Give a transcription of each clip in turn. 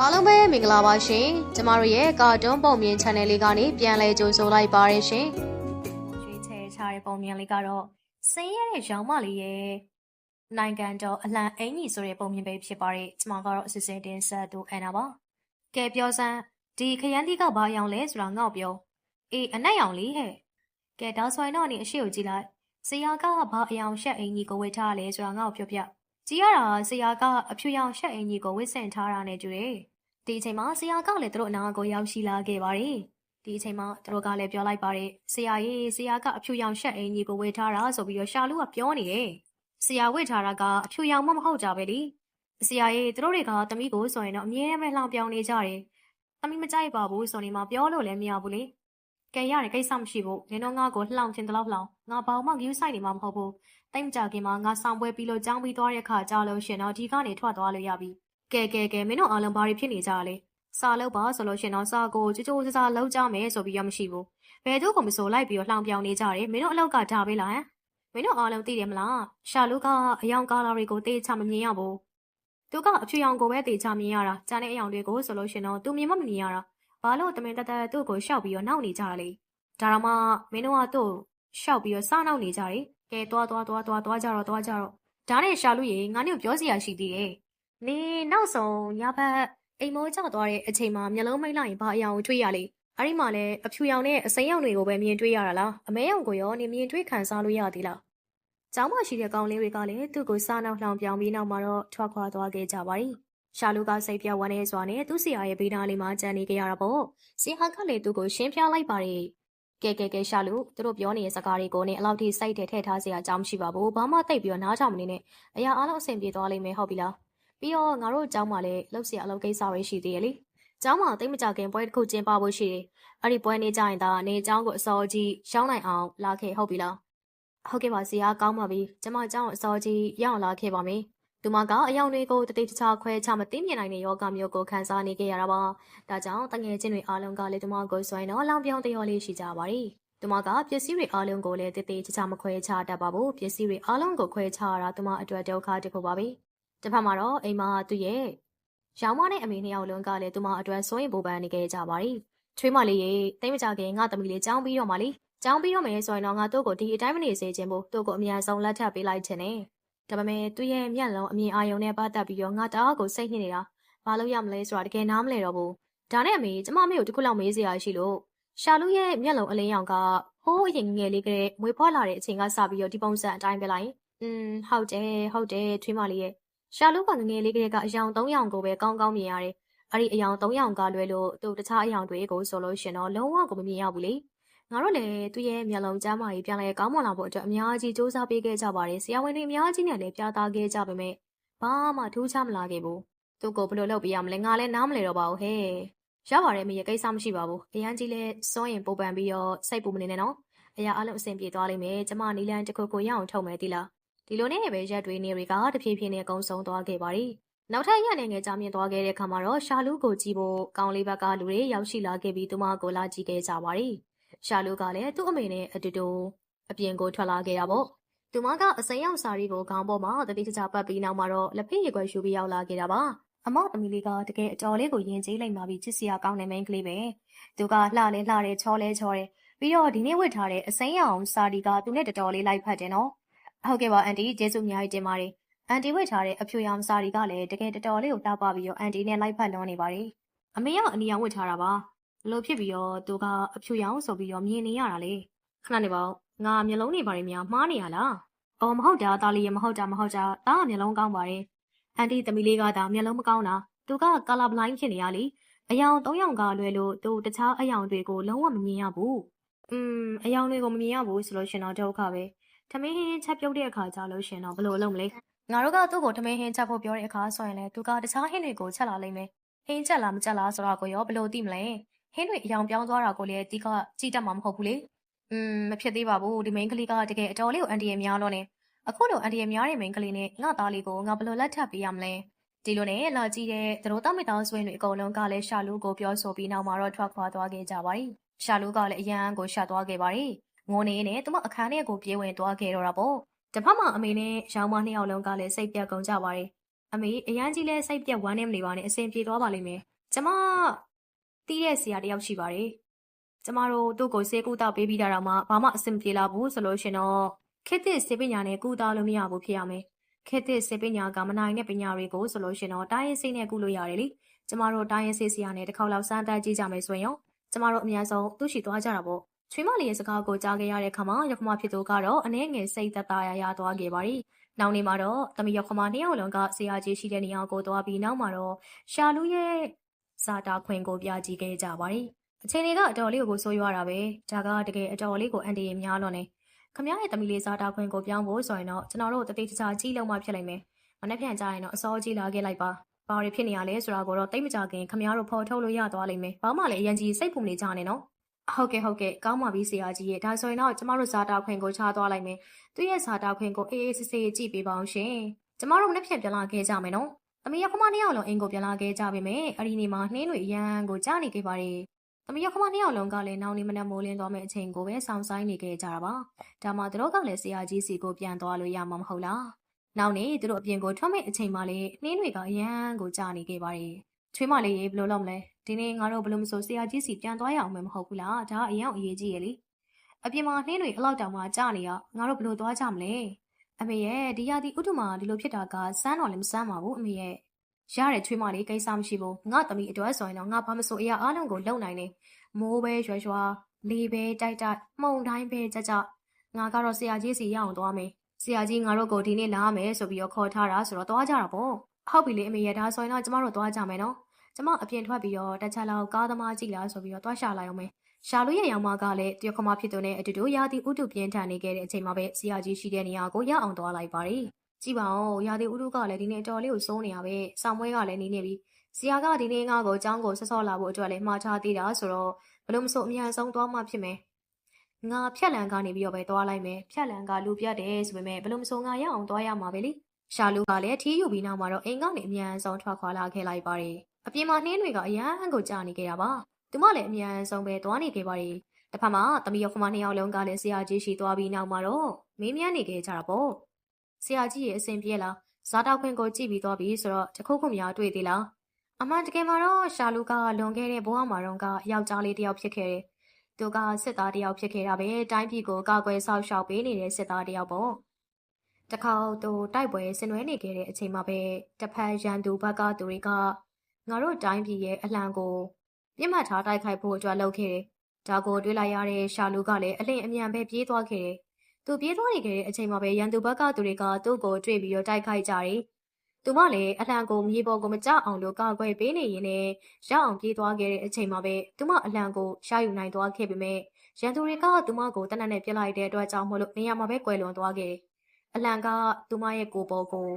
အားလုံးပဲမင်္ဂလာပါရှင်ကျမတို့ရဲ့ကာတွန်းပုံမြင် channel လေးကနေပြန်လည်ကြိုဆိုလိုက်ပါရရှင်ရွေးချယ်ချတဲ့ပုံမြင်လေးကတော့စင်းရဲတဲ့ရောင်မလေးရဲ့နိုင်ငံတော်အလံအင်ကြီးဆိုတဲ့ပုံမြင်ပဲဖြစ်ပါတယ်ကျမကတော့အစစ်စင်တင်ဆက်တူအန်နာပါကဲပြောစမ်းဒီခရမ်းတီးကဘာရောင်လဲဆိုတာငေါ့ပြောအေးအနက်ရောင်လေးဟဲ့ကဲတောက်ဆွိုင်းတော့နေအရှိကိုကြည့်လိုက်ဆရာကဘာအယောင်ရှက်အင်ကြီးကိုဝေထားလဲဆိုတာငေါ့ပြောပြ ကြည့်ရတာဆရာကအဖြူရောင်ရှက်အင်ကြီးကိုဝစ်ဆင်ထားတာနဲ့တူတယ်ဒီအချိန်မှာဆရာကလည်းသူတို့အနာကိုရောက်ရှိလာခဲ့ပါတယ်ဒီအချိန်မှာသူတို့ကလည်းပြောလိုက်ပါတယ်ဆရာကြီးဆရာကအဖြူရောင်ရှက်အင်ကြီးကိုဝေထားတာဆိုပြီးတော့ရှာလူကပြောနေတယ်ဆရာဝေထားတာကအဖြူရောင်မမဟုတ်ကြပဲလေဆရာကြီးသူတို့တွေကတမိကိုဆိုရင်တော့အမြဲတမ်းပဲလှောင်ပြောင်နေကြတယ်တမိမကြိုက်ပါဘူးဆိုနေမှပြောလို့လည်းမရဘူးလေ ကဲရတယ်ကိစ္စမရှိဘူးနင်တို့ငါ့ကိုလှောင်ချင်တယ်လို့လှောင်ငါဘာမှဂယူးဆိုင်နေမှာမဟုတ်ဘူးတိတ်မကြခင်မှာငါဆောင်ပွဲပြီးလို့ကြောင်းပြီးသွားတဲ့အခါကြာလို့ရှင်တော့ဒီကနေထွက်သွားလို့ရပြီကဲကဲကဲမင်းတို့အားလုံးဘာတွေဖြစ်နေကြလဲစာလုပ်ပါဆိုလို့ရှင်တော့စာကိုကြိုးကြိုးစားစားလုပ်ကြမယ်ဆိုပြီးရမရှိဘူးဘယ်သူကမဆိုလိုက်ပြီးတော့လှောင်ပြောင်နေကြတယ်မင်းတို့အလောက်ကဒါပဲလားဟမ်မင်းတို့အားလုံးသိတယ်မလားရှာလူကအယောင်ကာလာတွေကိုတေးချမမြင်ရဘူးသူကအဖြူရောင်ကိုပဲတေးချမြင်ရတာကြားတဲ့အယောင်တွေကိုဆိုလို့ရှင်တော့သူမြင်မမမြင်ရတာ ဘာလို့တမင်တသက်သူ့ကိုရှောက်ပြီးတော့နောက်နေကြတာလဲဒါတော့မှမင်းတို့ကသူ့ရှောက်ပြီးတော့စားနောက်နေကြတယ်ကဲသွားသွားသွားသွားသွားကြတော့သွားကြတော့ဒါနဲ့ရှာလူရေငါနဲ့ပြောစရာရှိသေးတယ်နေနောက်ဆုံးညဘက်အိမ်မောကျသွားတဲ့အချိန်မှာမျက်လုံးမိတ်လိုက်ရင်ဘာအယောင်ကိုတွေ့ရလဲအဲ့ဒီမှာလည်းအဖြူရောင်နဲ့အစိမ်းရောင်တွေကိုပဲမြင်တွေ့ရတာလားအမဲရောင်ကိုရောနေမြင်တွေ့ခံစားလို့ရသေးလားကျောင်းမရှိတဲ့ကောင်လေးတွေကလည်းသူ့ကိုစားနောက်လှောင်ပြောင်ပြီးနောက်မှာတော့ထွက်ခွာသွားခဲ့ကြပါပြီ ရှာလူကစိတ်ပြဝမ်းနေစွာနဲ့သူ့ဆရာရဲ့ဘေးနားလေးမှာကြံနေကြရတာပေါ့။ဆရာကလည်းသူ့ကိုရှင်းပြလိုက်ပါတယ်။ကဲကဲကဲရှာလူသူတို့ပြောနေတဲ့စကားတွေကိုနင်အလောက်ထိစိုက်တယ်ထည့်ထားစရာအကြောင်းမရှိပါဘူး။ဘာမှတိတ်ပြီးတော့နားကြောင်မနေနဲ့။အရာအလုံးအဆင်ပြေသွားလိမ့်မယ်ဟုတ်ပြီလား။ပြီးတော့ငါတို့အကြောင်းမှလည်းလှုပ်ဆရာအလုပ်ကိစ္စတွေရှိသေးတယ်လေ။ကျောင်းမှာတိတ်မကြခင်ပွဲတစ်ခုကျင်းပဖို့ရှိတယ်။အဲ့ဒီပွဲနေကြရင်ဒါနေကျောင်းကိုအစောကြီးရှောင်းနိုင်အောင်လာခဲ့ဟုတ်ပြီလား။ဟုတ်ကဲ့ပါဆရာကောင်းပါပြီ။ကျမကျောင်းကိုအစောကြီးရောက်လာခဲ့ပါမယ်။ သူမကအယောင်တွေကိုတတိတခြားခွဲခြားမသိမြင်နိုင်တဲ့ယောဂမျိုးကိုခံစားနေခဲ့ရတာပါ။ဒါကြောင့်တငယ်ချင်းတွေအားလုံးကလည်းသူမကိုဆွဲတော့လောင်ပြောင်းတရောလေးရှိကြပါရီ။သူမကပစ္စည်းတွေအားလုံးကိုလည်းတတိတခြားမခွဲခြားတတ်ပါဘူး။ပစ္စည်းတွေအားလုံးကိုခွဲခြားရတာသူမအတွက်ဒုက္ခတစ်ခုပါပဲ။တစ်ဖက်မှာတော့အိမ်မှာသူ့ရဲ့ရောင်မနဲ့အမေနှစ်ယောက်လုံးကလည်းသူမအတွက်စိုးရင်ပူပန်နေခဲ့ကြပါရီ။ချွေးမလေးရေတိတ်မကြခင်ငါသမီးလေးကြောင်းပြီးတော့မှလေကြောင်းပြီးတော့မယ်ဆိုရင်တော့ငါတို့ကိုဒီအတိုင်းမနေစေချင်ဘူးတို့ကိုအများဆုံးလက်ထပ်ပေးလိုက်ချင်တယ်။ ဒါပေမဲ့သူ့ရဲ့မျက်လုံးအမြင်အာရုံနဲ့ပတ်သက်ပြီးတော့ငါတအားကိုစိတ်ညစ်နေတာ။ဘာလို့ရမလဲဆိုတာတကယ်နားမလဲတော့ဘူး။ဒါနဲ့အမေကျမမေကိုတစ်ခုလောက်မေးစရာရှိလို့ရှာလူရဲ့မျက်လုံးအလင်းရောင်ကဟိုးအရင်ငယ်လေးကလေးမွေးဖွားလာတဲ့အချိန်ကစပြီးတော့ဒီပုံစံအတိုင်းပဲလိုက်။อืมဟုတ်တယ်ဟုတ်တယ်ထွေးမလေးရဲ့ရှာလူကငငယ်လေးကလေးကအယောင်၃ယောင်ကိုပဲကောင်းကောင်းမြင်ရတယ်။အဲ့ဒီအယောင်၃ယောင်ကလွဲလို့သူတခြားအယောင်တွေကိုဆိုလို့ရှင်တော့လုံးဝကိုမမြင်ရဘူးလေ။ ငါတို့လည်းသူ့ရဲ့မျက်လုံးကျမ်းမာရေးပြန်လဲကောင်းမွန်လာဖို့အတွက်အများကြီးစူးစမ်းပေးခဲ့ကြပါတယ်။ဆရာဝန်တွေအများကြီးနဲ့လည်းပြသခဲ့ကြပေမဲ့ဘာမှထူးခြားမလာခဲ့ဘူး။သူ့ကိုဘယ်လိုလုပ်ပေးရမလဲငါလည်းနားမလဲတော့ပါဘူးဟဲ့။ရပါတယ်မရဲ့ကိစ္စမရှိပါဘူး။အရန်ကြီးလဲစွန့်ရင်ပူပန်ပြီးတော့စိတ်ပူမနေနဲ့နော်။အရာအလုံးအဆင်ပြေသွားလိမ့်မယ်။ကျမနီလန်တစ်ခုကိုရအောင်ထုတ်မယ်တိလား။ဒီလိုနဲ့ပဲရက်တွေနေတွေကတဖြည်းဖြည်းနဲ့အကုန်ဆုံးသွားခဲ့ပါရီ။နောက်ထပ်ရက်နေငယ်ကြာမြင့်သွားခဲ့တဲ့အခါမှာတော့ရှာလူကိုကြည့်ဖို့ကောင်းလေးဘက်ကလူတွေရောက်ရှိလာခဲ့ပြီးသူမကိုလာကြည့်ခဲ့ကြပါရီ။ ရှာလူကလည်းသူ့အမေနဲ့အတူတူအပြင်ကိုထွက်လာခဲ့တာပေါ့။သူမကအစိမ်းရောင်စာရီကိုခေါင်းပေါ်မှာတတိတကြပတ်ပြီးနောက်မှာတော့လက်ဖေးရွက်ွယ်ရှူပြီးရောက်လာခဲ့တာပါ။အမောက်သမီးလေးကတကယ်အတော်လေးကိုယဉ်ကျေးလိုက်မှပြီးချစ်စရာကောင်းတဲ့မိန်းကလေးပဲ။သူကလှလဲလှတယ်ချောလဲချောတယ်။ပြီးတော့ဒီနေ့ဝတ်ထားတဲ့အစိမ်းရောင်စာရီကသူနဲ့တော်တော်လေးလိုက်ဖက်တယ်နော်။ဟုတ်ကဲ့ပါအန်တီကျေးဇူးအများကြီးတင်ပါတယ်။အန်တီဝတ်ထားတဲ့အဖြူရောင်စာရီကလည်းတကယ်တော်တော်လေးကိုတောက်ပပြီးတော့အန်တီနဲ့လိုက်ဖက်လွန်နေပါတယ်။အမေကအနီရောင်ဝတ်ထားတာပါ။ ဘလို့ဖြစ်ပြီးတော့သူကအဖြူရောင်ဆိုပြီးတော့မြင်နေရတာလေ။ခဏနေပါဦး။ငါမျိုးလုံးတွေဘာတွေများမှားနေရလား။အော်မဟုတ်တာတာလီရမဟုတ်တာမဟုတ်တာတာကမျိုးလုံးကောင်းပါတယ်။အန်တီသမီးလေးကဒါမျိုးလုံးမကောင်းတာ။သူကကာလာဘလိုင်းဖြစ်နေရလေ။အယောင်၃ယောင်ကလွယ်လို့သူတခြားအယောင်တွေကိုလုံးဝမမြင်ရဘူး။อืมအယောင်တွေကိုမမြင်ရဘူးဆိုလို့ရှင်တော့ဒုက္ခပဲ။ထမင်းဟင်းချက်ပြုတ်တဲ့အခါကြာလို့ရှင်တော့ဘယ်လိုလုပ်မလဲ။ငါတို့ကသူ့ကိုထမင်းဟင်းချက်ဖို့ပြောတဲ့အခါဆိုရင်လေသူကတခြားဟင်းတွေကိုချက်လာလိမ့်မယ်။ဟင်းချက်လားမချက်လားဆိုတော့ကိုရောဘယ်လိုသိမလဲ။ ဟင်းတွေအယောင်ပြောင်းသွားတာကိုလည်းဒီကကြည့်တတ်မှာမဟုတ်ဘူးလေ။อืมမဖြစ်သေးပါဘူးဒီမိန်းကလေးကတကယ်အတော်လေးကိုအန်တီရဲ့များလို့နေအခုလိုအန်တီရဲ့များတဲ့မိန်းကလေးနဲ့ငါသားလေးကိုငါဘယ်လိုလက်ထပ်ပေးရမလဲဒီလိုနဲ့လာကြည့်တဲ့သတို့တောက်မိတောင်းဆွေးတွေအကုန်လုံးကလည်းရှာလူကိုပြောဆိုပြီးနောက်မှာတော့ထွက်ခွာသွားခဲ့ကြပါရီရှာလူကလည်းအရန်ကိုရှာသွားခဲ့ပါရီငိုနေနဲ့သူမအခန်းထဲကိုပြေးဝင်သွားခဲ့တော့တာပေါ့တစ်ဖက်မှာအမေနဲ့ရောင်မနှစ်ယောက်လုံးကလည်းစိတ်ပြတ်ကုန်ကြပါရီအမေအရန်ကြီးလဲစိတ်ပြက်ဝမ်းနေမနေပါနဲ့အဆင်ပြေသွားပါလိမ့်မယ်ကျမ တီးတဲ့ဆရာတစ်ယောက်ရှိပါတယ်ကျမတို့သူ့ကိုစေကူတာပေးပြီးတာတော့မှဘာမှအဆင်ပြေလာဘူးဆိုလို့ရှင်တော့ခေတ်သစ်စေပညာနဲ့ကူတာလို့မရဘူးဖြစ်ရမယ်ခေတ်သစ်စေပညာကမနိုင်တဲ့ပညာတွေကိုဆိုလို့ရှင်တော့တိုင်းရေးစိတ်နဲ့ကူလို့ရတယ်လေကျမတို့တိုင်းရေးစိတ်ဆရာနဲ့တစ်ခေါက်လောက်စမ်းသပ်ကြည့်ကြမယ်ဆိုရင်ရောကျမတို့အများဆုံးသူ့ရှိသွားကြတာပေါ့ချွေးမလေးရဲ့စကားကိုကြားခဲ့ရတဲ့ခါမှာရောက်ခမဖြစ်သူကတော့အနည်းငယ်စိတ်သက်သာရရသွားခဲ့ပါပြီ။နောက်နေ့မှာတော့တမီရောက်ခမနှစ်ယောက်လုံးကဆရာကြီးရှိတဲ့နေရာကိုသွားပြီးနောက်မှာတော့ရှာလူရဲ့ ဇာတာခွင်ကိုပြကြည့်ခဲ့ကြပါပြီ။အချိန်လေးကအတော်လေးကိုဆိုးရွားတာပဲ။ဒါကတကယ်အတော်လေးကိုအန်တီရဲ့များလွန်နေ။ခမရဲ့တမီလေးဇာတာခွင်ကိုပြောင်းဖို့ဆိုရင်တော့ကျွန်တော်တို့တတိတခြားကြည့်လို့မှဖြစ်နိုင်မယ်။မနေ့ပြန်ကြရင်တော့အစောကြီးလာခဲ့လိုက်ပါ။ဘာတွေဖြစ်နေရလဲဆိုတာကိုတော့တိတ်မကြခင်ခမတို့ဖော်ထုတ်လို့ရသွားလိမ့်မယ်။ဘာမှလည်းအရင်ကြီးစိတ်ပူနေကြနေနော်။ဟုတ်ကဲ့ဟုတ်ကဲ့ကောင်းပါပြီဆရာကြီးရဲ့ဒါဆိုရင်တော့ကျမတို့ဇာတာခွင်ကိုချားသွားလိုက်မယ်သူရဲ့ဇာတာခွင်ကိုအေးအေးဆေးဆေးကြည့်ပေးပါအောင်ရှင်ကျမတို့နှစ်ဖြတ်ပြန်လာခဲ့ကြမယ်နော် သမီးရခမနှစ်ယောက်လုံးအင်ကိုပြန်လာခဲ့ကြပါမယ်အဲ့ဒီနေ့မှာနှင်းတွေအရန်ကိုကြားနေခဲ့ပါတယ်သမီးရခမနှစ်ယောက်လုံးကလည်းနောက်နေ့မနက်မိုးလင်းသွားမယ့်အချိန်ကိုပဲစောင့်ဆိုင်နေခဲ့ကြတာပါဒါမှသူတို့ကလည်းဆရာကြီးစီကိုပြန်သွားလို့ရမှာမဟုတ်လားနောက်နေ့သူတို့အပြင်ကိုထွက်မယ့်အချိန်မှလည်းနှင်းတွေကအရန်ကိုကြားနေခဲ့ပါတယ်ချွေးမလေးရေဘယ်လိုလုပ်မလဲဒီနေ့ငါတို့ဘယ်လို့မဆိုဆရာကြီးစီပြန်သွားရအောင်မယ်မဟုတ်ဘူးလားဒါကအရင်အရေးကြီးရလေအပြင်မှာနှင်းတွေအလောက်တောင်မှကြာနေရငါတို့ဘယ်လို့သွားကြမလဲ အမေရဲ့ဒီရာဒီဥတ္တမဒီလိုဖြစ်တာကစမ်းတော်လည်းမစမ်းပါဘူးအမေရဲ့ရတဲ့ချွေးမလေးကိစ္စမရှိဘူးငါသမီးအတွက်ဆိုရင်တော့ငါဘာမဆိုအရာအားလုံးကိုလုံနိုင်တယ်မိုးပဲရွှဲရွှာလေပဲတိုက်တိုက်မှုန်တိုင်းပဲကြကြငါကတော့ဆရာကြီးစီရအောင်သွားမယ်ဆရာကြီးငါတို့ကိုဒီနေ့လာမယ်ဆိုပြီးတော့ခေါ်ထားတာဆိုတော့သွားကြတာပေါ့ဟုတ်ပြီလေအမေရဲ့ဒါဆိုရင်တော့ကျမတို့သွားကြမယ်နော်ကျမအပြင်ထွက်ပြီးတော့တချက်လောက်ကားသမားကြည့်လားဆိုပြီးတော့တွားရှာလိုက်အောင်မယ်။ ရှာလူရဲ့ရောင်မကလည်းတရုတ်ခမဖြစ်သူနဲ့အတူတူရာသီဥတုပြင်းထန်နေခဲ့တဲ့အချိန်မှာပဲဆရာကြီးရှိတဲ့နေရာကိုရအောင်သွားလိုက်ပါတယ်။ကြည့်ပါဦးရာသီဥတုကလည်းဒီနေ့တော်လေးကိုစိုးနေရပဲ။ဆောင်မွဲကလည်းနေနေပြီ။ဆရာကဒီနေ့ငါ့ကိုအကြောင်းကိုဆက်ဆော့လာဖို့အတွက်လည်းမှားချသေးတာဆိုတော့ဘလို့မဆိုအမြန်ဆုံးသွားမှဖြစ်မယ်။ငါဖြက်လန်ကနေပြီးတော့ပဲသွားလိုက်မယ်။ဖြက်လန်ကလူပြတ်တယ်ဆိုပေမဲ့ဘလို့မဆိုငါရအောင်သွားရမှာပဲလေ။ရှာလူကလည်းထီးယူပြီးနောက်မှာတော့အိမ်ကနေအမြန်ဆုံးထွက်ခွာလာခဲ့လိုက်ပါတယ်။အပြင်မှာနှင်းတွေကအရန်ကိုကြာနေကြတာပါ။ သူမလည်းအမြန်ဆုံးပဲသွားနေခဲ့ပါတယ်။တစ်ဖက်မှာသမီးရောက်ခမနှစ်ယောက်လုံးကလည်းဆရာကြီးရှိသွားပြီးနောက်မှာတော့မေးမြန်းနေခဲ့ကြတာပေါ့။ဆရာကြီးရဲ့အစဉ်ပြေလားဇာတောက်ခွင်ကိုကြည့်ပြီးသွားပြီဆိုတော့တခုခုများတွေ့သေးလား။အမှန်တကယ်မှာတော့ရှာလူကလွန်ခဲ့တဲ့ဘဝမှာတော့ကယောက်ျားလေးတစ်ယောက်ဖြစ်ခဲ့တယ်။သူကစစ်သားတစ်ယောက်ဖြစ်ခဲ့တာပဲတိုင်းပြည်ကိုကာကွယ်ဆောက်ရှောက်ပေးနေတဲ့စစ်သားတစ်ယောက်ပေါ့။တစ်ခါသူတိုက်ပွဲဆင်နွှဲနေခဲ့တဲ့အချိန်မှာပဲတစ်ဖက်ရန်သူဘက်ကသူတွေကငါတို့တိုင်းပြည်ရဲ့အလံကို ပြစ်မှတ်ထားတိုက်ခိုက်ဖို့အတွက်လုပ်ခဲ့တယ်။ဒါကိုတွေ့လိုက်ရတဲ့ရှာလူကလည်းအလင်းအမြန်ပဲပြေးသွားခဲ့တယ်။သူပြေးသွားနေခဲ့တဲ့အချိန်မှာပဲရန်သူဘက်ကသူတွေကသူ့ကိုတွေ့ပြီးတော့တိုက်ခိုက်ကြတယ်။သူမလည်းအလံကိုမြေပေါ်ကိုမကျအောင်လို့ကာကွယ်ပေးနေရင်လည်းရအောင်ပြေးသွားခဲ့တဲ့အချိန်မှာပဲသူမအလံကိုရယူနိုင်သွားခဲ့ပေမဲ့ရန်သူတွေကသူမကိုတနက်နဲ့ပြစ်လိုက်တဲ့အတွက်ကြောင့်မို့လို့နေရာမှာပဲကွယ်လွန်သွားခဲ့တယ်။အလံကသူမရဲ့ကိုယ်ပေါ်ကို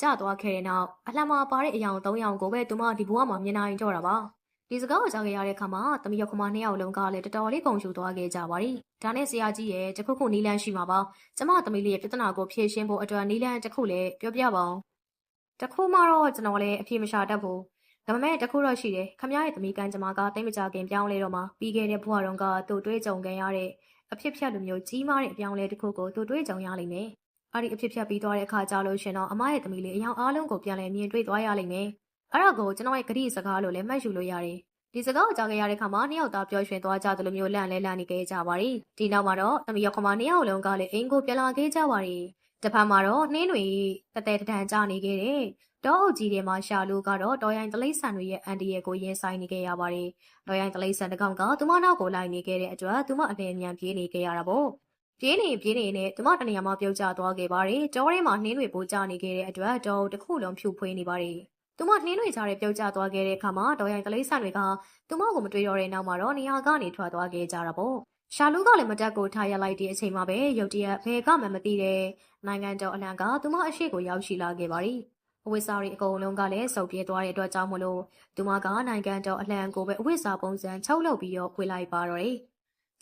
ကျသွားခဲ့တဲ့နောက်အလှမ်းမှာပါတဲ့အယောင်၃ယောင်ကိုပဲသူမဒီဘဝမှာမြင်နိုင်ကြတာပါ ဒီစကားကိုကြားခဲ့ရတဲ့အခါမှာတမီရခမနှစ်ယောက်လုံးကလည်းတော်တော်လေးကုန်ယူသွားခဲ့ကြပါရီဒါနဲ့ဆရာကြီးရဲ့တခုခုနီလန်းရှိမှာပါကျမသမီးလေးရဲ့ပြဿနာကိုဖြေရှင်းဖို့အတွက်နီလန်းတစ်ခုလည်းပြောပြပါအောင်တခုမှတော့ကျွန်တော်လည်းအဖြေမရှာတတ်ဘူးဒါပေမဲ့တခုတော့ရှိတယ်ခမရရဲ့သမီးကန်းကျမကတိတ်မကြခင်ပြောင်းလဲတော့မှပြီးခဲ့တဲ့ဘဝတုန်းကသူ့တွေးကြုံခဲ့ရတဲ့အဖြစ်ဖြတ်လိုမျိုးကြီးမားတဲ့အပြောင်းလဲတစ်ခုကိုသူတွေးကြုံရလိမ့်မယ်အဲ့ဒီအဖြစ်ဖြတ်ပြီးသွားတဲ့အခါကျလို့ရှင်တော့အမရဲ့သမီးလေးအယောင်အားလုံးကိုပြန်လဲမြင်တွေ့သွားရလိမ့်မယ် အဲ့ဒါကိုကျွန်တော်ရဲ့ဂရိစကားလို့လည်းမှတ်ယူလို့ရတယ်ဒီစကားကိုကြားခဲ့ရတဲ့ခါမှာနှစ်ယောက်သားပျော်ရွှင်သွားကြသလိုမျိုးလန့်လဲလန့်နေခဲ့ကြပါရီဒီနောက်မှာတော့သမီးရောက်ခမနှစ်ယောက်လုံးကလည်းအိမ်ကိုပြန်လာခဲ့ကြပါရီတစ်ဖက်မှာတော့နှင်းတွေတတဲတတန်ကြနေခဲ့တယ်တောအုပ်ကြီးတွေမှာရှာလူကတော့တော်ရိုင်းတလိษံတွေရဲ့အန်ဒီရဲ့ကိုရင်ဆိုင်နေခဲ့ရပါတယ်တော်ရိုင်းတလိษံတစ်ကောင်ကသူမနောက်ကိုလိုက်နေခဲ့တဲ့အတွက်သူမအလင်းမြန်ပြေးနေခဲ့ရတာပေါ့ပြေးနေပြေးနေနဲ့သူမတနေရာမှာပြုတ်ကျသွားခဲ့ပါတယ်တောထဲမှာနှင်းတွေပိုကျနေခဲ့တဲ့အတွက်တောတစ်ခုလုံးဖြူဖွေးနေပါတယ် သူမနှင်းတွေကြားထဲပြုတ်ကျသွားခဲ့တဲ့အခါမှာတော်ရိုင်းတလိษံတွေကသူမကိုမတွေ့တော့တဲ့နောက်မှာတော့နေရာကနေထွက်သွားခဲ့ကြတာပေါ့ရှာလူကလည်းမတက်ကိုထားရလိုက်တဲ့အချိန်မှာပဲရုတ်တရက်ဘယ်ကမှမသိတဲ့နိုင်ငံတော်အလံကသူမအရှိကိုရောက်ရှိလာခဲ့ပါရီအဝိစာရီအကုန်လုံးကလည်းစုပ်ပြေးသွားတဲ့အတွက်ကြောင့်မလို့သူမကနိုင်ငံတော်အလံကိုပဲအဝိစာပုံစံချုပ်လုပ်ပြီးတော့ဖွေလိုက်ပါတော့တယ်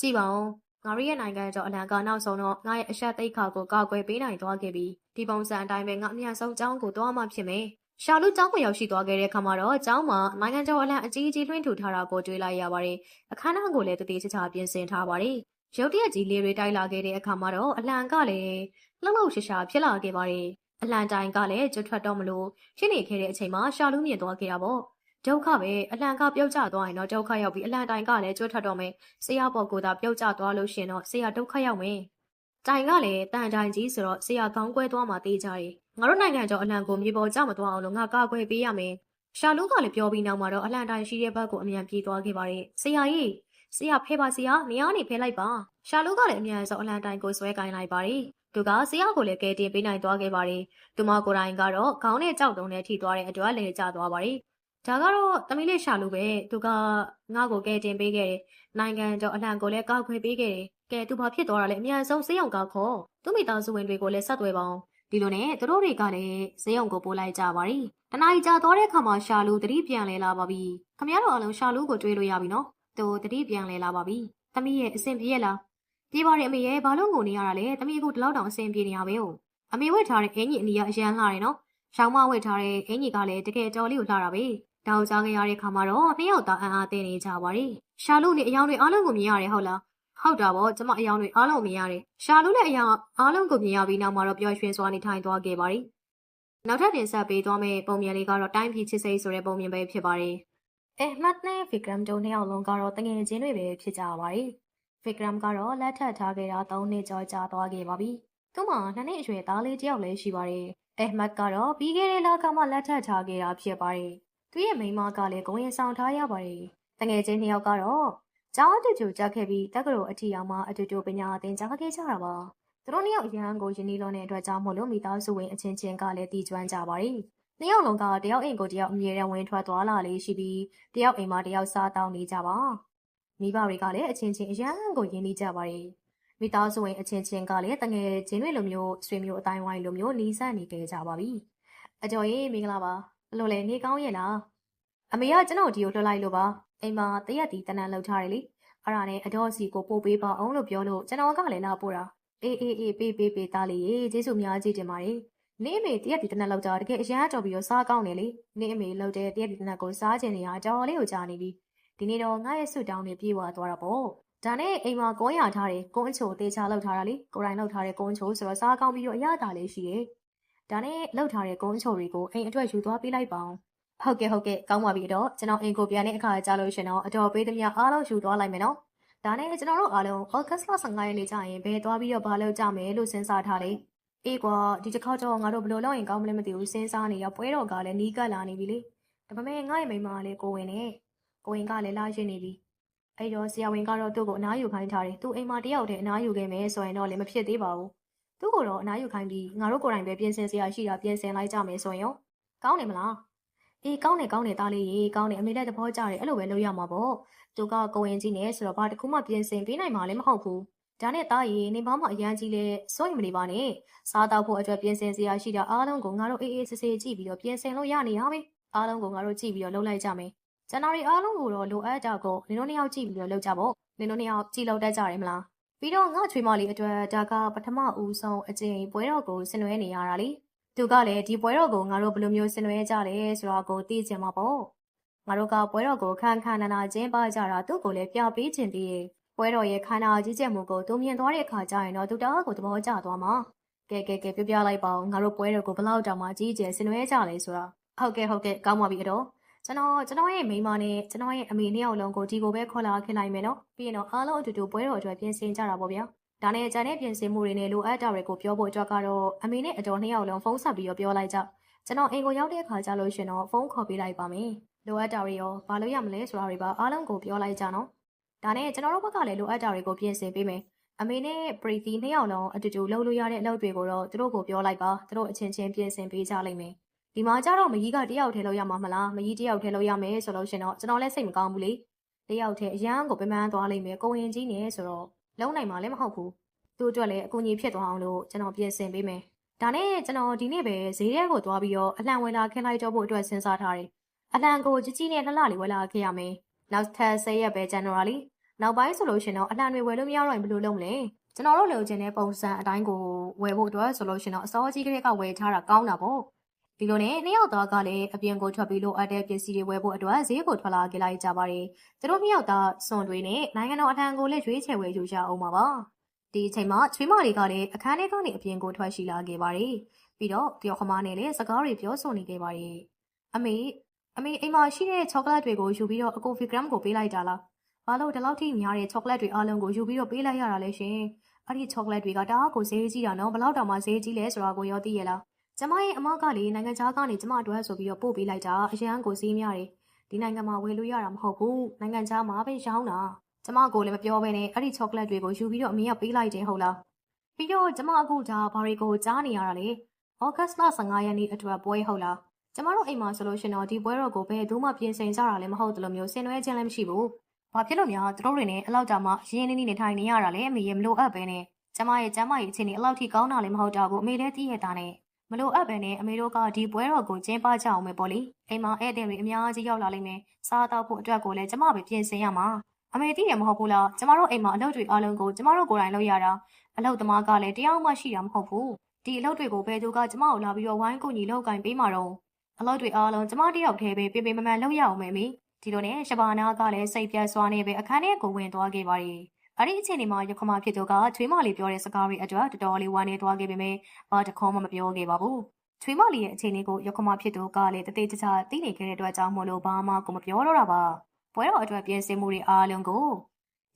ကြည့်ပါဦးငါရဲ့နိုင်ငံတော်အလံကနောက်ဆုံးတော့ငါရဲ့အဆက်သိက္ခာကိုကောက်ွယ်ပေးနိုင်သွားခဲ့ပြီဒီပုံစံအတိုင်းပဲငါအများဆုံးအကြောင်းကိုသွားမှဖြစ်မယ် ရှာလူကျောင်းကိုရောက်ရှိသွားခဲ့တဲ့အခါမှာတော့ကျောင်းမှာနိုင်ငံတော်အလံအကြီးကြီးလွှင့်ထူထားတာကိုတွေ့လိုက်ရပါတယ်။အခမ်းအနားကိုလည်းတည်တည်ချာချာပြင်ဆင်ထားပါတယ်။ရုတ်တရက်ကြီးလေးတွေတိုက်လာခဲ့တဲ့အခါမှာတော့အလံကလည်းလှုပ်လှုပ်ရှားရှားဖြစ်လာခဲ့ပါတယ်။အလန်တိုင်ကလည်းကျွတ်ထွက်တော့မလို့ဖြစ်နေခဲ့တဲ့အချိန်မှာရှာလူးမြင်သွားခဲ့တာပေါ့ဒုက္ခပဲအလန်ကပြုတ်ကျသွားရင်တော့ဒုက္ခရောက်ပြီးအလန်တိုင်ကလည်းကျွတ်ထွက်တော့မယ်ဆရာပေါ်ကိုသာပြုတ်ကျသွားလို့ရှရင်တော့ဆရာဒုက္ခရောက်မယ်တိုင်ကလည်းတန်တိုင်ကြီးဆိုတော့ဆရာခေါင်းကွဲသွားမှတေးကြတယ် ငါတို့နိုင်ငံကျော်အလန်ကိုမြေပေါ်ကျမသွားအောင်လို့ငါကာကွယ်ပေးရမယ်ရှာလူးကလည်းပြောပြီးနောက်မှာတော့အလန်တိုင်ရှိတဲ့ဘက်ကိုအမြန်ပြေးသွားခဲ့ပါတယ်ဆရာကြီးဆရာဖဲပါဆရာနေရာနေဖဲလိုက်ပါရှာလူးကလည်းအမြန်ဆုံးအလန်တိုင်ကိုဆွဲကင်လိုက်ပါတယ်သူကဆရာကိုလည်းကဲတင်ပေးနိုင်သွားခဲ့ပါတယ်သူမကိုယ်တိုင်ကတော့ခေါင်းနဲ့ကြောက်တုံနဲ့ထိသွားတဲ့အတွက်လည်းကျသွားပါတယ်ဒါကတော့တမီးလေးရှာလူပဲသူကငါ့ကိုကဲတင်ပေးခဲ့တယ်နိုင်ငံတော်အလံကိုလည်းကောက်ခွေပေးခဲ့တယ်ကဲသူဘာဖြစ်သွားတာလဲအမြန်ဆုံးစေးရုံကခေါ်သူမိသားစုဝင်တွေကိုလည်းဆက်သွယ်ပါအောင် ဒီလိုနဲ့သူတို့တွေကလည်းစေးရုံကိုပို့လိုက်ကြပါတယ်တနားကြီးကြာသွားတဲ့ခါမှာရှာလူတတိပြန်လဲလာပါပြီခမရတော်အလုံးရှာလူကိုတွေးလို့ရပြီနော်သူတတိပြန်လဲလာပါပြီတမီးရဲ့အဆင်ပြေရလားပြေးပါတယ်အမေရဲ့ဘာလို့ငိုနေရတာလဲတမီးအခုဒီလောက်တောင်အဆင်ပြေနေရပဲဟုတ်အမေဝတ်ထားတဲ့အင်ကြီးအနီကအရန်လှတယ်နော်ရှောင်းမဝတ်ထားတဲ့အင်ကြီးကလည်းတကယ်တော်လေးကိုလှတာပဲတောက်ကြားကြရတဲ့ခါမှာတော့နှစ်ယောက်သားအံ့အားသင့်နေကြပါတယ်ရှာလူနဲ့အယောင်တွေအားလုံးကိုမြင်ရတယ်ဟုတ်လား ဟုတ်တာပေါ့ကျမအယောင်တွေအားလုံးမြင်ရတယ်ရှာလူနဲ့အယောင်အားလုံးကိုမြင်ရပြီးနောက်မှာတော့ပျော်ရွှင်စွာနေထိုင်သွားခဲ့ပါတယ်နောက်ထပ်တင်ဆက်ပေးသွားမယ့်ပုံမြင်လေးကတော့တိုင်းပြည်ချစ်စိတ်ဆိုတဲ့ပုံမြင်ပဲဖြစ်ပါတယ်အဲမှတ်နဲ့ဗီကရမ်တို့နှစ်ယောက်လုံးကတော့တငယ်ချင်းတွေပဲဖြစ်ကြပါတယ်ဗီကရမ်ကတော့လက်ထပ်ထားခဲ့တာ၃နှစ်ကျော်ကြာသွားခဲ့ပါပြီသူ့မှာနှစ်နှစ်အရွယ်သားလေးတစ်ယောက်လည်းရှိပါတယ်အဲမှတ်ကတော့ပြီးခဲ့တဲ့လကမှလက်ထပ်ထားခဲ့တာဖြစ်ပါတယ်သူရဲ့မိန်းမကလည်းကိုရင်ဆောင်ထားရပါတယ်တငယ်ချင်းနှစ်ယောက်ကတော့ ကျောင်းအတူတူကြက်ခဲ့ပြီးတက္ကသိုလ်အထီအောင်မှအတူတူပညာသင်ကြားခဲ့ကြတာပါသူတို့နှစ်ယောက်အရန်ကိုယဉ်နီလုံးတဲ့အတွက်ကြောင့်မို့လို့မိသားစုဝင်အချင်းချင်းကလည်းတည်ကျွမ်းကြပါတယ်နှစ်ယောက်လုံးကတယောက်အိမ်ကိုတယောက်အမြဲတမ်းဝင်ထွက်သွားလာလေးရှိပြီးတယောက်အိမ်မှာတယောက်စားတောင်းနေကြပါမိဘတွေကလည်းအချင်းချင်းအရန်ကိုယဉ်နီကြပါတယ်မိသားစုဝင်အချင်းချင်းကလည်းတငယ်ချင်းတွေလိုမျိုးဆွေမျိုးအတိုင်းဝိုင်းလိုမျိုးနီးစပ်နေကြကြပါပြီအကျော်ကြီးမင်္ဂလာပါဘလို့လဲနေကောင်းရဲ့လားအမေကကျွန်တော်ဒီကိုလွှတ်လိုက်လို့ပါ အိမ်မှာတရက်တီတနန်းလောက်ထားတယ်လေအဲ့ဒါနဲ့အတော်စီကိုပို့ပေးပါအောင်လို့ပြောလို့ကျွန်တော်ကလည်းလာပို့တာအေးအေးအေးပေးပေးပေးသားလေးရေကျေးဇူးများကြီးတင်ပါတယ်နေအမေတရက်တီတနန်းလောက်ကြတကယ်အရန်တော်ပြီးတော့စားကောင်းတယ်လေနေအမေလောက်တဲ့တရက်တီတနန်းကိုစားကျင်နေတာကြော်လေးကိုကြားနေပြီဒီနေ့တော့ငါရဲ့ဆွတောင်းနေပြေးသွားတာပေါ့ဒါနဲ့အိမ်မှာကုန်းရထားတယ်ကုန်းအချိုတေချာလောက်ထားတာလေကိုယ်တိုင်လောက်ထားတဲ့ကုန်းချိုဆိုတော့စားကောင်းပြီးတော့အရသာလေးရှိတယ်ဒါနဲ့လောက်ထားတဲ့ကုန်းချိုတွေကိုအိမ်အတွက်ယူသွားပေးလိုက်ပါအောင် ဟုတ်ကဲ့ဟုတ်ကဲ့ကောင်းပါပြီတော့ကျွန်တော်အိမ်ကိုပြန်တဲ့အခါကြာလို့ရှင်တော့အတော်ပေးသမျှအားလုံးယူသွားလိုက်မယ်နော်ဒါနဲ့ကျွန်တော်တို့အားလုံး August လ15ရက်နေ့ကျရင်ဘယ်သွားပြီးတော့ဘာလုပ်ကြမယ်လို့စဉ်းစားထားလေအေးကွာဒီတစ်ခါတော့ငါတို့ဘယ်လိုလုပ်ရင်ကောင်းမလဲမသိဘူးစဉ်းစားနေရပွဲတော်ကလည်းနီးကပ်လာနေပြီလေဒါပေမဲ့ငါ့ရဲ့မိန်းမကလည်းကိုဝင်နဲ့ကိုဝင်ကလည်းလာရှိနေပြီအဲ့တော့ဆရာဝန်ကတော့သူ့ကိုအနားယူခိုင်းထားတယ်သူအိမ်မှာတယောက်တည်းအနားယူခဲ့မယ်ဆိုရင်တော့လည်းမဖြစ်သေးပါဘူးသူ့ကိုတော့အနားယူခိုင်းပြီးငါတို့ကိုယ်တိုင်ပဲပြင်ဆင်စရာရှိတာပြင်ဆင်လိုက်ကြမယ်ဆိုရင်ရောကောင်းတယ်မလား အေးကောင်းတယ်ကောင်းတယ်သားလေးရေကောင်းတယ်အမေလည်းသဘောကျတယ်အဲ့လိုပဲလုပ်ရမှာပေါ့သူကကိုဝင်ကြီးနဲ့ဆိုတော့ဘာတစ်ခုမှပြင်ဆင်ပေးနိုင်မှာလည်းမဟုတ်ဘူးဒါနဲ့သားရေနေပေါင်းမအရန်ကြီးလဲစိုးရင်မနေပါနဲ့စားတော့ဖို့အတွက်ပြင်ဆင်စရာရှိတာအားလုံးကိုငါတို့အေးအေးဆေးဆေးကြည့်ပြီးတော့ပြင်ဆင်လို့ရနေရမယ်အားလုံးကိုငါတို့ကြည့်ပြီးတော့လုပ်လိုက်ကြမယ်ဇန်နဝါရီအားလုံးကိုတော့လိုအပ်တာကိုနင်တို့နှစ်ယောက်ကြည့်ပြီးတော့လုပ်ကြပေါ့နင်တို့နှစ်ယောက်ကြည့်လို့တတ်ကြတယ်မလားပြီးတော့ငါချွေးမလေးအတွက်ဒါကပထမဦးဆုံးအကျင့်ပွဲတော်ကိုဆင်နွှဲနေရတာလေ သူကလည်းဒီပွဲတော်ကိုငါတို့ဘယ်လိုမျိုးဆင်နွှဲကြလဲဆိုတော့ကိုသိချင်မှာပေါ့ငါတို့ကပွဲတော်ကိုခန်းခန်းနာနာကျင်းပကြတာသူ့ကိုလည်းပြပေးချင်သေးရဲ့ပွဲတော်ရဲ့ခန္ဓာကြီးကျယ်မှုကိုသူမြင်သွားတဲ့အခါကျရင်တော့သူတအားကိုသဘောကျသွားမှာကဲကဲကဲပြပြလိုက်ပါဦးငါတို့ပွဲတော်ကိုဘယ်လောက်တောင်မှကြီးကျယ်ဆင်နွှဲကြလဲဆိုတာဟုတ်ကဲ့ဟုတ်ကဲ့ကောင်းပါပြီအတော့ကျွန်တော်ကျွန်တော်ရဲ့မိန်းမနဲ့ကျွန်တော်ရဲ့အမေနှစ်ယောက်လုံးကိုဒီကိုပဲခေါ်လာခင်လိုက်မယ်နော်ပြီးရင်တော့အားလုံးအတူတူပွဲတော်အတွက်ပြင်ဆင်ကြတာပေါ့ဗျာ ဒါနဲ့ဂျန်နဲ့ပြင်ဆင်မှုတွေနဲ့လိုအပ်တာတွေကိုပြောဖို့အတွက်ကတော့အမေနဲ့အတော်နှစ်ယောက်လုံးဖုန်းဆက်ပြီးတော့ပြောလိုက်ကြကျွန်တော်အိမ်ကိုရောက်တဲ့အခါကျလို့ရှင်တော့ဖုန်းခေါ်ပေးလိုက်ပါမယ်လိုအပ်တာတွေရောဘာလို့ရမလဲဆိုတာတွေပါအားလုံးကိုပြောလိုက်ကြနော်ဒါနဲ့ကျွန်တော်တို့ဘက်ကလည်းလိုအပ်တာတွေကိုပြင်ဆင်ပေးမယ်အမေနဲ့ပရီတီနှစ်ယောက်လုံးအတူတူလှုပ်လို့ရတဲ့အလုပ်တွေကိုတော့သူတို့ကိုပြောလိုက်ပါသူတို့အချင်းချင်းပြင်ဆင်ပေးကြလိမ့်မယ်ဒီမှာကြတော့မကြီးကတယောက်ထဲလို့ရမှာမလားမကြီးတယောက်ထဲလို့ရမယ်ဆိုလို့ရှင်တော့ကျွန်တော်လည်းစိတ်မကောင်းဘူးလေတယောက်ထဲအရန်ကိုပမန်းသွားလိမ့်မယ်ကိုရင်ကြီးနေဆိုတော့ လုံးနိုင်မှာလည်းမဟုတ်ဘူးသူ့အတွက်လည်းအကူအညီဖြစ်သွားအောင်လို့ကျွန်တော်ပြင်ဆင်ပေးမယ်ဒါနဲ့ကျွန်တော်ဒီနေ့ပဲဈေးထဲကိုသွားပြီးတော့အလှန်ဝင်လာခင်းလိုက်တော့ဖို့အတွက်စဉ်းစားထားတယ်အလှန်ကိုကြီးကြီးနဲ့လှလှလေးဝယ်လာခဲ့ရမယ်နောက်ထပ်10ရက်ပဲဇန်နဝါရီနောက်ပိုင်းဆိုလို့ရှင်တော့အလှန်တွေဝယ်လို့မရတော့ရင်ဘယ်လိုလုပ်မလဲကျွန်တော်တို့လိုချင်တဲ့ပုံစံအတိုင်းကိုဝယ်ဖို့အတွက်ဆိုလို့ရှင်တော့အစောကြီးကလေးကဝယ်ထားတာကောင်းတာပေါ့ ဒီလိုနဲ့နှစ်ယောက်သားကလည်းအပြင်ကိုထွက်ပြီးလို့အပ်တဲ့ပစ္စည်းတွေဝယ်ဖို့အတွက်ဈေးကိုထွက်လာခဲ့လိုက်ကြပါတယ်သူတို့နှစ်ယောက်သားစွန်တွေနဲ့နိုင်ငံတော်အထံကိုလည်းရွေးချယ်ဝယ်ယူကြအောင်ပါပါဒီအချိန်မှာချွေးမတွေကလည်းအခန်းထဲကနေအပြင်ကိုထွက်ရှိလာခဲ့ပါတယ်ပြီးတော့တယောက်ခမနဲ့လည်းစကားတွေပြောဆိုနေခဲ့ပါတယ်အမေအမေအိမ်မှာရှိတဲ့ချောကလက်တွေကိုယူပြီးတော့အကိုဖီဂရမ်ကိုပေးလိုက်တာလားဘာလို့ဒီလောက်ထိများတဲ့ချောကလက်တွေအားလုံးကိုယူပြီးတော့ပေးလိုက်ရတာလဲရှင်အဲ့ဒီချောကလက်တွေကတအားကိုဈေးကြီးတာနော်ဘလောက်တောင်မှဈေးကြီးလဲဆိုတာကိုရောသိရလား ကျမရဲ့အမကလေနိုင်ငံခြားကနေကျမအတွက်ဆိုပြီးတော့ပို့ပေးလိုက်တာအရန်ကိုဈေးများတယ်ဒီနိုင်ငံမှာဝယ်လို့ရတာမဟုတ်ဘူးနိုင်ငံခြားမှာပဲရောင်းတာကျမကိုလည်းမပြောဘဲနဲ့အဲ့ဒီချောကလက်တွေကိုယူပြီးတော့အမေကပေးလိုက်တယ်ဟုတ်လားပြီးတော့ကျမအခုဒါဘာတွေကိုကြားနေရတာလဲဩဂတ်စ်လ15ရက်နေ့အတွက်ပွဲဟုတ်လားကျမတို့အိမ်မှာဆိုလို့ရှင်တော့ဒီပွဲတော်ကိုဘယ်သူမှပြင်ဆင်ကြတာလည်းမဟုတ်တယ်လို့မျိုးဆင်နွှဲခြင်းလည်းမရှိဘူး။ဘာဖြစ်လို့များသူတို့တွေနဲ့အလောက်ကြာမှရင်းနှီးနှီးနေထိုင်နေရတာလဲအမေရဲ့မလို့အပ်ပဲနဲ့ကျမရဲ့ကျမရဲ့အခြေအနေအလောက်ထိကောင်းတာလည်းမဟုတ်တော့ဘူးအမေလည်းသိရတာနဲ့ မလို့အပ်ပဲနဲ့အမေတို့ကဒီပွဲတော်ကိုကျင်းပကြအောင်ပဲပေါ့လေ။အိမ်မှာဧည့်သည်တွေအများကြီးရောက်လာလိမ့်မယ်။စားတော့ဖို့အတွက်ကိုလည်းကျမပဲပြင်ဆင်ရမှာ။အမေသိတယ်မဟုတ်ဘူးလားကျမတို့အိမ်မှာအလုပ်တွေအားလုံးကိုကျမတို့ကိုယ်တိုင်လုပ်ရတာအလုပ်သမားကလည်းတရားမှရှိတာမဟုတ်ဘူး။ဒီအလုပ်တွေကိုဘယ်သူကကျမကိုလာပြီးတော့ဝိုင်းကူညီလောက်ကင်ပေးမှာတော့အလုပ်တွေအားလုံးကျမတယောက်တည်းပဲပြင်ပင်မမှန်လုပ်ရအောင်မယ်မိဒီလိုနဲ့ရှဘာနာကလည်းစိတ်ပြတ်စွာနဲ့ပဲအခန်းထဲကိုဝင်သွားခဲ့ပါရီ အဲ့ဒီအချိန်ဒီမှာရခမဖြစ်သူကချွေးမလေးပြောတဲ့စကားတွေအတွက်တော်တော်လေးဝမ်းနေသွားခဲ့ပေမဲ့ဘာတခေါမှမပြောခဲ့ပါဘူးချွေးမလေးရဲ့အခြေအနေကိုရခမဖြစ်သူကလည်းတသေးတခြားသိနေခဲ့တဲ့အတွက်ကြောင့်မို့လို့ဘာမှကိုမပြောတော့တာပါပွဲတော်အတွက်ပြင်ဆင်မှုတွေအားလုံးကို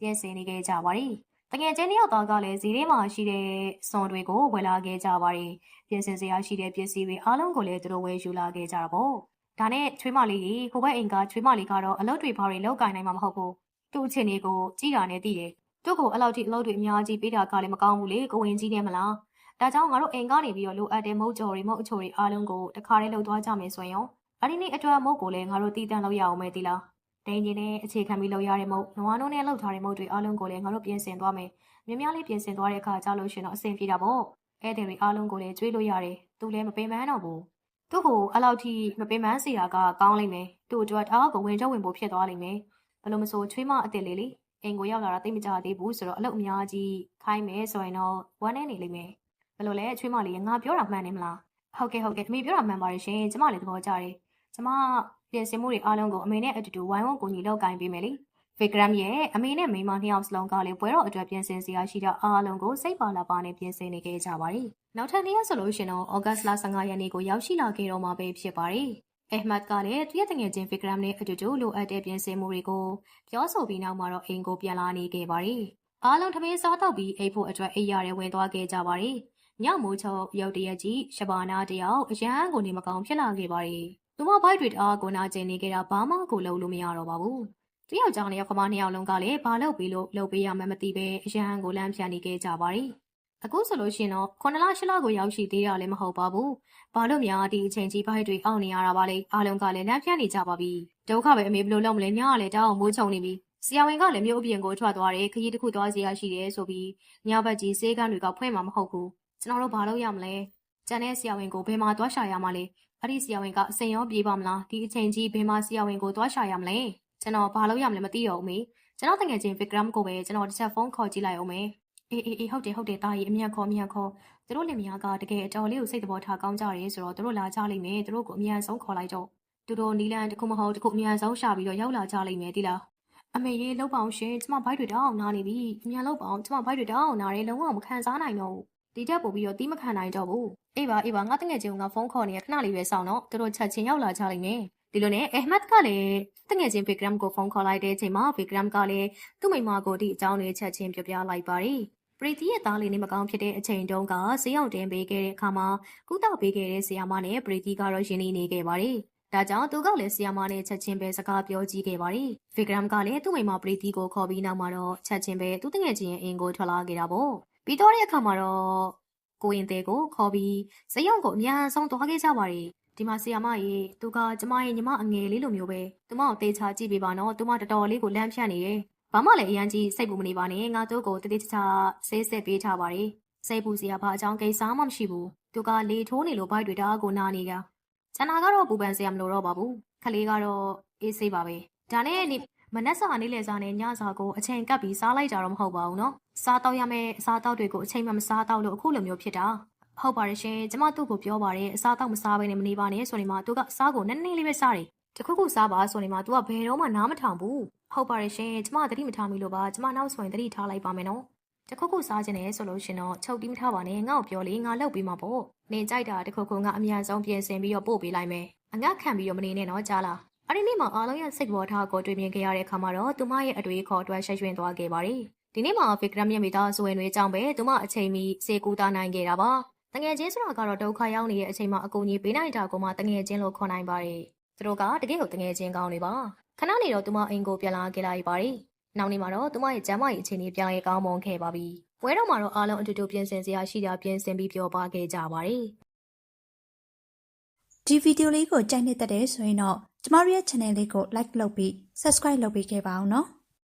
ပြင်ဆင်နေခဲ့ကြပါရီတကယ်ချင်းတယောက်သားကလည်းဇီးထဲမှာရှိတဲ့စွန်တွေကိုဝယ်လာခဲ့ကြပါရီပြင်ဆင်စရာရှိတဲ့ပစ္စည်းတွေအားလုံးကိုလည်းသူတို့ဝယ်ယူလာခဲ့ကြတာပေါ့။ဒါနဲ့ချွေးမလေးကြီးကိုဘက်အိမ်ကချွေးမလေးကတော့အလုပ်တွေဘာတွေလောက်ကင်နိုင်မှာမဟုတ်ဘူး။သူ့အခြေအနေကိုကြည့်တာနဲ့သိတယ်။ သူ့ကိုအလောက်ထိအလုပ်တွေအများကြီးပေးတာကလည်းမကောင်းဘူးလေကိုဝင်ကြီးနေမလား။ဒါကြောင့်ငါတို့အိမ်ကနေပြီးတော့လိုအပ်တဲ့မုတ်ကြော်တွေမုတ်အချိုတွေအားလုံးကိုတခါတည်းလှုပ်သွားကြမယ်ဆိုရင်ရောအဲ့ဒီနေ့အတွက်မုတ်ကိုလည်းငါတို့တည်တံ့လုပ်ရအောင်မယ်ဒီလား။ဒိန်ကြီးနဲ့အခြေခံပြီးလုပ်ရတဲ့မုတ်နွားနှုံးနဲ့လှုပ်ထားတဲ့မုတ်တွေအားလုံးကိုလည်းငါတို့ပြင်ဆင်သွားမယ်။မြများလေးပြင်ဆင်သွားတဲ့အခါကြာလို့ရှင်တော့အဆင်ပြေတာပေါ့။ဧည့်သည်တွေအားလုံးကိုလည်းကြွေးလို့ရတယ်။သူလည်းမပင်ပန်းတော့ဘူး။သူ့ကိုအဲ့လောက်ထိမပင်ပန်းစေတာကကောင်းလိမ့်မယ်။သူ့အတွက်အားကိုဝင်တော့ဝင်ဖို့ဖြစ်သွားလိမ့်မယ်။ဘယ်လိုမဆိုချွေးမအစ်စ်လေးလေး အိမ်ကိုရောက်လာတာသိမကြသေးဘူးဆိုတော့အလုပ်အများကြီးခိုင်းမယ်ဆိုရင်တော့ဝမ်းနေနေလိမ့်မယ်။ဘယ်လိုလဲချွေးမလေးငါပြောတာမှန်နေမလား။ဟုတ်ကဲ့ဟုတ်ကဲ့အမေပြောတာမှန်ပါတယ်ရှင်။ကျမလည်းသဘောကျတယ်။ကျမပြင်ဆင်မှုတွေအားလုံးကိုအမေနဲ့အတူတူဝိုင်းဝန်းကူညီလုပ်ကိုင်ပေးမယ်လေ။ Vikram ရဲ့အမေနဲ့မိန်းမနှစ်ယောက်စလုံးကလည်းပွဲတော်အတွက်ပြင်ဆင်စရာရှိတာအားလုံးကိုစိတ်ပါလာပါနဲ့ပြင်ဆင်နေခဲ့ကြပါတယ်။နောက်ထပ်နေ့ရက်ဆိုလို့ရှင်တော့ဩဂတ်လ15ရက်နေ့ကိုရောက်ရှိလာခဲ့တော့မှာပဲဖြစ်ပါတယ်။ အဟမတ်ကလည်းသူရဲ့တငယ်ချင်း Vikram နဲ့အတူတူလိုအပ်တဲ့ပြင်ဆင်မှုတွေကိုပြောဆိုပြီးနောက်မှာတော့အိမ်ကိုပြန်လာနေခဲ့ပါတယ်။အားလုံးထမင်းစားတော့ပြီးအိပ်ဖို့အတွက်အိပ်ရတယ်ဝင်သွားခဲ့ကြပါတယ်။ညမိုးချုပ်ရုတ်တရက်ကြီးရှဘာနာတယောက်အရန်ကိုနေမကောင်းဖြစ်လာခဲ့ပါတယ်။သူမဘိုက်တွေတအားကိုနာကျင်နေခဲ့တာဘာမှကိုလုပ်လို့မရတော့ပါဘူး။တယောက်ကြောင့်လည်းခမနှစ်ယောက်လုံးကလည်းဘာလုပ်ပြီးလို့လုပ်ပေးရမှန်းမသိပဲအရန်ကိုလမ်းဖြန်နေခဲ့ကြပါတယ်။ အခုဆိုလို့ရှိရင်တော့9လ10လကိုရောက်ရှိသေးတာလည်းမဟုတ်ပါဘူး။ဘာလို့များဒီအချိန်ကြီးဘိုက်တွေအောင့်နေရတာပါလဲ။အားလုံးကလည်းလမ်းဖြန်နေကြပါပြီ။ဒုက္ခပဲအမေဘယ်လိုလုပ်မလဲညကလည်းတောင်းအောင်မိုးချုံနေပြီ။ဆရာဝန်ကလည်းမြို့အပြင်ကိုထွက်သွားတယ်ခရီးတစ်ခုသွားစီရရှိတယ်ဆိုပြီးညဘက်ကြီးစေးကန်းတွေကဖွင့်မှာမဟုတ်ဘူး။ကျွန်တော်တို့ဘာလုပ်ရမလဲ။ကျန်တဲ့ဆရာဝန်ကိုဘယ်မှာသွားရှာရမှာလဲ။အဲ့ဒီဆရာဝန်ကအစင်ရောပြေးပါမလား။ဒီအချိန်ကြီးဘယ်မှာဆရာဝန်ကိုသွားရှာရမလဲ။ကျွန်တော်ဘာလုပ်ရမလဲမသိတော့ဘူးမေ။ကျွန်တော်တကယ်ချင်း Vikram ကိုပဲကျွန်တော်တစ်ချက်ဖုန်းခေါ်ကြည့်လိုက်အောင်မေ။ အေးအေးအေးဟုတ်တယ်ဟုတ်တယ်တာကြီးအမြတ်ခေါ်အမြတ်ခေါ်သူတို့လင်မယားကတကယ်အတော်လေးကိုစိတ်တဘောထားကောင်းကြတယ်ဆိုတော့သူတို့လာကြလိမ့်မယ်သူတို့ကိုအမြန်ဆုံးခေါ်လိုက်တော့သူတို့နီလန်တစ်ခုမဟုတ်တစ်ခုအမြန်ဆုံးရှာပြီးတော့ရောက်လာကြလိမ့်မယ်ဒီလားအမေရေလောက်ပါအောင်ရှင်ကျမဘိုက်တွေတောင်းအောင်နားနေပြီအမြန်လောက်ပါအောင်ကျမဘိုက်တွေတောင်းအောင်နားတယ်လုံးဝမခံစားနိုင်တော့ဘူးဒီတက်ပို့ပြီးတော့တီးမခံနိုင်တော့ဘူးအေးပါအေးပါငါတငယ်ချင်းကဖုန်းခေါ်နေရခဏလေးပဲစောင့်တော့သူတို့ချက်ချင်းရောက်လာကြလိမ့်မယ်ဒီလိုနဲ့အဟမတ်ကလည်းတငယ်ချင်း Vikram ကိုဖုန်းခေါ်လိုက်တဲ့အချိန်မှာ Vikram ကလည်းသူ့မိမကိုဒီအကြောင်းလေးချက်ချင်းပြောပြလိုက်ပါတယ် ပရီတီရဲ့သားလေးနေမကောင်းဖြစ်တဲ့အချိန်တုန်းကဈေးရောက်တင်ပေးခဲ့တဲ့အခါမှာကုသပေးခဲ့တဲ့ဆီယာမနဲ့ပရီတီကတော့ယဉ်နေနေခဲ့ပါတယ်။ဒါကြောင့်သူကလည်းဆီယာမနဲ့ချက်ချင်းပဲစကားပြောကြည့်ခဲ့ပါတယ်။ဗီဂရမ်ကလည်းသူ့မိမပရီတီကိုခေါ်ပြီးနောက်မှာတော့ချက်ချင်းပဲသူ့တငယ်ချင်းရဲ့အင်ကိုထွက်လာခဲ့တာပေါ့။ပြီးတော့တဲ့အခါမှာတော့ကိုရင်သေးကိုခေါ်ပြီးဈေးရောက်ကိုအများဆုံးသွားခဲ့ကြပါတယ်။ဒီမှာဆီယာမရေသူကကျမရဲ့ညီမအငယ်လေးလိုမျိုးပဲသူမကိုတေချာကြည့်ပေးပါနော်သူမတော်တော်လေးကိုလမ်းဖြန့်နေတယ် ဘာမှလည်းအရန်ကြီးစိတ်ပူမနေပါနဲ့ငါတို့ကိုတတိတခြားဆေးဆက်ပေးထားပါတယ်စိတ်ပူစရာဘာအကြောင်းကိစ္စမှမရှိဘူးသူကလေထိုးနေလို့ဘိုက်တွေတအားကိုနာနေတာကျန်တာကတော့ပူပန်စရာမလိုတော့ပါဘူးခလေးကတော့အေးဆေးပါပဲဒါနဲ့ဒီမနက်စာနေ့လယ်စာနဲ့ညစာကိုအချိန်ကပ်ပြီးစားလိုက်ကြတော့မဟုတ်ပါဘူးနော်စားတော့ရမယ့်အစားတော့တွေကိုအချိန်မှမစားတော့လို့အခုလိုမျိုးဖြစ်တာဟုတ်ပါတယ်ရှင်ကျမသူ့ကိုပြောပါတယ်အစားတော့မစားဘဲနဲ့မနေပါနဲ့ဆိုနေမှသူကစားကိုနည်းနည်းလေးပဲစားတယ် တခုခုစားပါဆိုနေမှ तू ကဘယ်တော့မှနားမထောင်ဘူးဟုတ်ပါတယ်ရှင်ကျမသတိမထားမိလို့ပါကျမနောက်ဆိုရင်သတိထားလိုက်ပါမယ်နော်တခုခုစားခြင်းနဲ့ဆိုလို့ရှင်တော့ချုပ်တီးမထားပါနဲ့ငါ့ကိုပြောလေငါလောက်ပြီးမှာပေါ့နင်ကြိုက်တာတခုခုငါအမြန်ဆုံးပြင်ဆင်ပြီးတော့ပို့ပေးလိုက်မယ်အငတ်ခံပြီးတော့မနေနဲ့တော့ကြားလားအဲ့ဒီနေ့မှာအားလုံးရဲ့စိတ်ပေါ်ထားကိုတွေ့မြင်ခဲ့ရတဲ့အခါမှာတော့သူမရဲ့အတွေ့အခေါ်အတွက်ရှက်ရွံ့သွားခဲ့ပါတယ်ဒီနေ့မှာဗီကရမ်ရဲ့မိသားစုဝင်တွေကြောင့်ပဲသူမအချိန်မီစေကူတာနိုင်ခဲ့တာပါတငယ်ချင်းဆိုတာကတော့ဒုက္ခရောက်နေတဲ့အချိန်မှာအကူအညီပေးနိုင်တာကိုမှတငယ်ချင်းလို့ခေါ်နိုင်ပါတယ် သူတို့ကတကယ်ကိုတငယ်ချင်းကောင်းနေပါခဏနေတော့သူမအိမ်ကိုပြန်လာခဲ့လိုက်ပါတယ်နောက်နေ့မှာတော့သူမရဲ့ကျမ်းမာရေးအခြေအနေပြန်လည်ကောင်းမွန်ခဲ့ပါပြီပွဲတော်မှာတော့အားလုံးအတူတူပြင်ဆင်စရာရှိတာပြင်ဆင်ပြီးပြောပါခဲ့ကြပါတယ်ဒီဗီဒီယိုလေးကိုကြိုက်နှစ်သက်တယ်ဆိုရင်တော့ကျမတို့ရဲ့ channel လေးကို like လုပ်ပြီး subscribe လုပ်ပေးခဲ့ပါအောင်နော်